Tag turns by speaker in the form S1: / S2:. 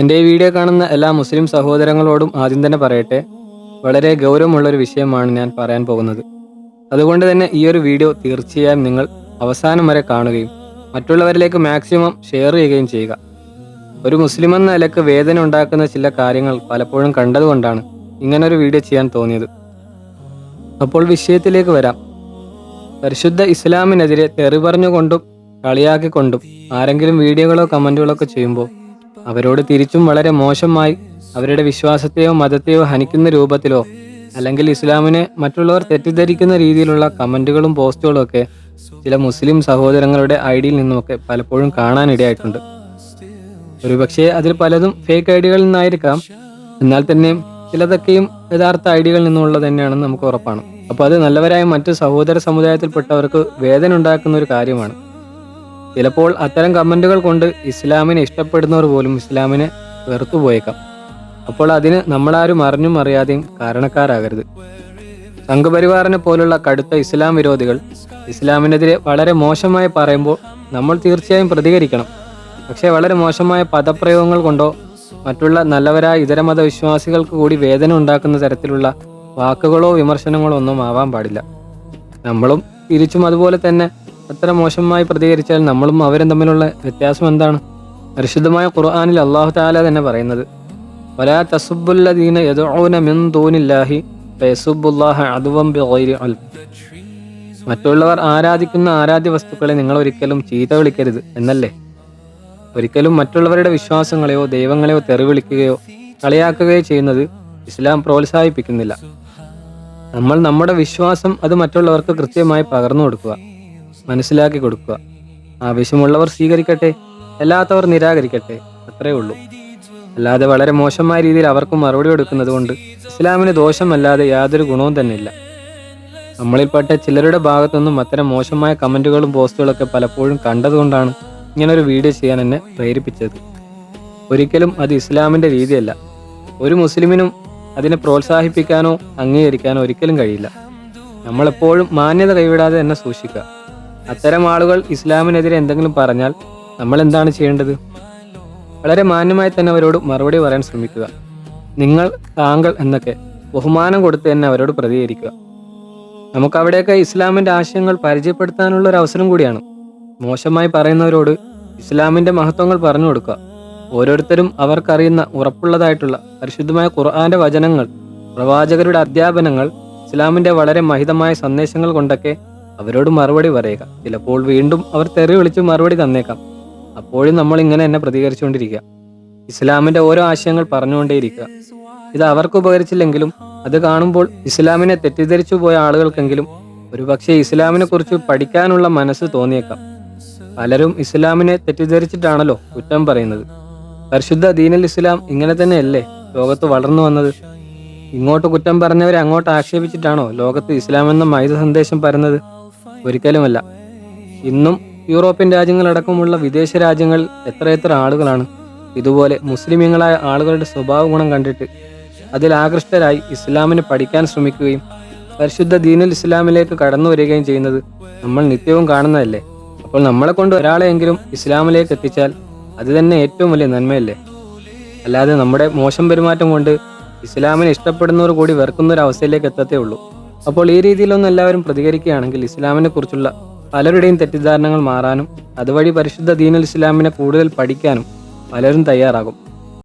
S1: എന്റെ ഈ വീഡിയോ കാണുന്ന എല്ലാ മുസ്ലിം സഹോദരങ്ങളോടും ആദ്യം തന്നെ പറയട്ടെ വളരെ ഗൗരവമുള്ള ഒരു വിഷയമാണ് ഞാൻ പറയാൻ പോകുന്നത്. അതുകൊണ്ട് തന്നെ ഈ ഒരു വീഡിയോ തീർച്ചയായും നിങ്ങൾ അവസാനം വരെ കാണുകയും മറ്റുള്ളവരിലേക്ക് മാക്സിമം ഷെയർ ചെയ്യുകയും ചെയ്യുക. ഒരു മുസ്ലിം എന്ന നിലയ്ക്ക് വേദന ഉണ്ടാക്കുന്ന ചില കാര്യങ്ങൾ പലപ്പോഴും കണ്ടതുകൊണ്ടാണ് ഇങ്ങനൊരു വീഡിയോ ചെയ്യാൻ തോന്നിയത്. അപ്പോൾ വിഷയത്തിലേക്ക് വരാം. പരിശുദ്ധ ഇസ്ലാമിനെതിരെ തെറി പറഞ്ഞുകൊണ്ടും കളിയാക്കിക്കൊണ്ടും ആരെങ്കിലും വീഡിയോകളോ കമന്റുകളോ ഒക്കെ ചെയ്യുമ്പോൾ അവരോട് തിരിച്ചും വളരെ മോശമായി അവരുടെ വിശ്വാസത്തെയോ മതത്തെയോ ഹനിക്കുന്ന രൂപത്തിലോ അല്ലെങ്കിൽ ഇസ്ലാമിനെ മറ്റുള്ളവർ തെറ്റിദ്ധരിക്കുന്ന രീതിയിലുള്ള കമന്റുകളും പോസ്റ്റുകളും ഒക്കെ ചില മുസ്ലിം സഹോദരങ്ങളുടെ ഐഡിയിൽ നിന്നുമൊക്കെ പലപ്പോഴും കാണാനിടയായിട്ടുണ്ട്. ഒരുപക്ഷെ അതിൽ പലതും ഫേക്ക് ഐഡികളിൽ നിന്നായിരിക്കാം. എന്നാൽ തന്നെയും ചിലതൊക്കെയും യഥാർത്ഥ ഐഡികളിൽ നിന്നുള്ളത് തന്നെയാണെന്ന് നമുക്ക് ഉറപ്പാണ്. അപ്പോൾ അത് നല്ലവരായ മറ്റ് സഹോദര സമുദായത്തിൽപ്പെട്ടവർക്ക് വേദന ഉണ്ടാക്കുന്ന ഒരു കാര്യമാണ്. ചിലപ്പോൾ അത്തരം കമന്റുകൾ കൊണ്ട് ഇസ്ലാമിനെ ഇഷ്ടപ്പെടുന്നവർ പോലും ഇസ്ലാമിനെ വെറുത്തുപോയേക്കാം. അപ്പോൾ അതിന് നമ്മളാരും അറിഞ്ഞും അറിയാതെയും കാരണക്കാരാകരുത്. സംഘപരിവാറിനെ പോലുള്ള കടുത്ത ഇസ്ലാം വിരോധികൾ ഇസ്ലാമിനെതിരെ വളരെ മോശമായി പറയുമ്പോൾ നമ്മൾ തീർച്ചയായും പ്രതികരിക്കണം. പക്ഷേ വളരെ മോശമായ പദപ്രയോഗങ്ങൾ കൊണ്ടോ മറ്റുള്ള നല്ലവരായ ഇതര മതവിശ്വാസികൾക്ക് കൂടി വേദന ഉണ്ടാക്കുന്ന തരത്തിലുള്ള വാക്കുകളോ വിമർശനങ്ങളോ ഒന്നും ആവാൻ പാടില്ല. നമ്മളും തിരിച്ചും അതുപോലെ തന്നെ അത്ര മോശമായി പ്രതികരിച്ചാൽ നമ്മളും അവരും തമ്മിലുള്ള വ്യത്യാസം എന്താണ്? പരിശുദ്ധമായ ഖുർആാനിൽ അള്ളാഹു താല തന്നെ പറയുന്നത് വലാ തസുബുല്ലദീന മിൻ ബിഗൈരി മറ്റുള്ളവർ ആരാധിക്കുന്ന ആരാധ്യ വസ്തുക്കളെ നിങ്ങൾ ഒരിക്കലും ചീത്ത വിളിക്കരുത് എന്നല്ലേ? ഒരിക്കലും മറ്റുള്ളവരുടെ വിശ്വാസങ്ങളെയോ ദൈവങ്ങളെയോ തെറി വിളിക്കുകയോ കളിയാക്കുകയോ ചെയ്യുന്നത് ഇസ്ലാം പ്രോത്സാഹിപ്പിക്കുന്നില്ല. നമ്മൾ നമ്മുടെ വിശ്വാസം അത് മറ്റുള്ളവർക്ക് കൃത്യമായി പകർന്നു കൊടുക്കുക. മനസ്സിലാക്കി കൊടുക്കുക. ആവശ്യമുള്ളവർ സ്വീകരിക്കട്ടെ അല്ലാത്തവർ നിരാകരിക്കട്ടെ അത്രേ ഉള്ളൂ. അല്ലാതെ വളരെ മോശമായ രീതിയിൽ അവർക്ക് മറുപടി കൊടുക്കുന്നത് കൊണ്ട് ഇസ്ലാമിന് ദോഷമല്ലാതെ യാതൊരു ഗുണവും തന്നെ ഇല്ല നമ്മളിൽപ്പെട്ട ചിലരുടെ ഭാഗത്തുനിന്നും അത്തരം മോശമായ കമന്റുകളും പോസ്റ്റുകളൊക്കെ പലപ്പോഴും കണ്ടതുകൊണ്ടാണ് ഇങ്ങനൊരു വീഡിയോ ചെയ്യാൻ എന്നെ പ്രേരിപ്പിച്ചത്. ഒരിക്കലും അത് ഇസ്ലാമിന്റെ രീതിയല്ല. ഒരു മുസ്ലിമിനും അതിനെ പ്രോത്സാഹിപ്പിക്കാനോ അംഗീകരിക്കാനോ ഒരിക്കലും കഴിയില്ല. നമ്മളെപ്പോഴും മാന്യത കൈവിടാതെ തന്നെ സൂക്ഷിക്കുക. അത്തരം ആളുകൾ ഇസ്ലാമിനെതിരെ എന്തെങ്കിലും പറഞ്ഞാൽ നമ്മൾ എന്താണ് ചെയ്യേണ്ടത്? വളരെ മാന്യമായി തന്നെ അവരോട് മറുപടി പറയാൻ ശ്രമിക്കുക. നിങ്ങൾ താങ്കൾ എന്നൊക്കെ ബഹുമാനം കൊടുത്ത് തന്നെ അവരോട് പ്രതികരിക്കുക. നമുക്ക് അവിടെയൊക്കെ ഇസ്ലാമിന്റെ ആശയങ്ങൾ പരിചയപ്പെടുത്താനുള്ള ഒരു അവസരം കൂടിയാണ്. മോശമായി പറയുന്നവരോട് ഇസ്ലാമിന്റെ മഹത്വങ്ങൾ പറഞ്ഞു കൊടുക്കുക. ഓരോരുത്തരും അവർക്കറിയുന്ന ഉറപ്പുള്ളതായിട്ടുള്ള പരിശുദ്ധമായ ഖുർആന്റെ വചനങ്ങൾ പ്രവാചകരുടെ അധ്യാപനങ്ങൾ ഇസ്ലാമിന്റെ വളരെ മഹിതമായ സന്ദേശങ്ങൾ കൊണ്ടൊക്കെ അവരോട് മറുപടി പറയുക. ചിലപ്പോൾ വീണ്ടും അവർ തെറി വിളിച്ച് മറുപടി തന്നേക്കാം. അപ്പോഴും നമ്മൾ ഇങ്ങനെ തന്നെ പ്രതികരിച്ചുകൊണ്ടിരിക്കുക. ഇസ്ലാമിന്റെ ഓരോ ആശയങ്ങൾ പറഞ്ഞുകൊണ്ടേയിരിക്കുക. ഇത് അവർക്ക് ഉപകരിച്ചില്ലെങ്കിലും അത് കാണുമ്പോൾ ഇസ്ലാമിനെ തെറ്റിദ്ധരിച്ചു പോയ ആളുകൾക്കെങ്കിലും ഒരുപക്ഷെ ഇസ്ലാമിനെ കുറിച്ച് പഠിക്കാനുള്ള മനസ്സ് തോന്നിയേക്കാം. പലരും ഇസ്ലാമിനെ തെറ്റിദ്ധരിച്ചിട്ടാണല്ലോ കുറ്റം പറയുന്നത്. പരിശുദ്ധ ദീനൽ ഇസ്ലാം ഇങ്ങനെ തന്നെയല്ലേ ലോകത്ത് വളർന്നു വന്നത്? ഇങ്ങോട്ട് കുറ്റം പറഞ്ഞവരെ അങ്ങോട്ട് ആക്ഷേപിച്ചിട്ടാണോ ലോകത്ത് ഇസ്ലാം എന്ന മൈത സന്ദേശം പരന്നത്? ഒരിക്കലുമല്ല. ഇന്നും യൂറോപ്യൻ രാജ്യങ്ങളടക്കമുള്ള വിദേശ രാജ്യങ്ങളിൽ എത്രയെത്ര ആളുകളാണ്. ഇതുപോലെ മുസ്ലിമീങ്ങളായ ആളുകളുടെ സ്വഭാവ ഗുണം കണ്ടിട്ട് അതിൽ ആകൃഷ്ടരായി ഇസ്ലാമിനെ പഠിക്കാൻ ശ്രമിക്കുകയും പരിശുദ്ധ ദീനുൽ ഇസ്ലാമിലേക്ക് കടന്നു വരികയും ചെയ്യുന്നത് നമ്മൾ നിത്യവും കാണുന്നതല്ലേ? അപ്പോൾ നമ്മളെ കൊണ്ട് ഒരാളെയെങ്കിലും ഇസ്ലാമിലേക്ക് എത്തിച്ചാൽ അത് തന്നെ ഏറ്റവും വലിയ നന്മയല്ലേ? അല്ലാതെ നമ്മുടെ മോശം പെരുമാറ്റം കൊണ്ട് ഇസ്ലാമിനെ ഇഷ്ടപ്പെടുന്നവർ കൂടി വെറുക്കുന്ന ഒരു അവസ്ഥയിലേക്ക് എത്തത്തേ ഉള്ളൂ. അപ്പോൾ ഈ രീതിയിലൊന്നും എല്ലാവരും പ്രതികരിക്കുകയാണെങ്കിൽ ഇസ്ലാമിനെ കുറിച്ചുള്ള പലരുടെയും തെറ്റിദ്ധാരണകൾ മാറാനും അതുവഴി പരിശുദ്ധ ദീനുൽ ഇസ്ലാമിനെ കൂടുതൽ പഠിക്കാനും പലരും തയ്യാറാകും.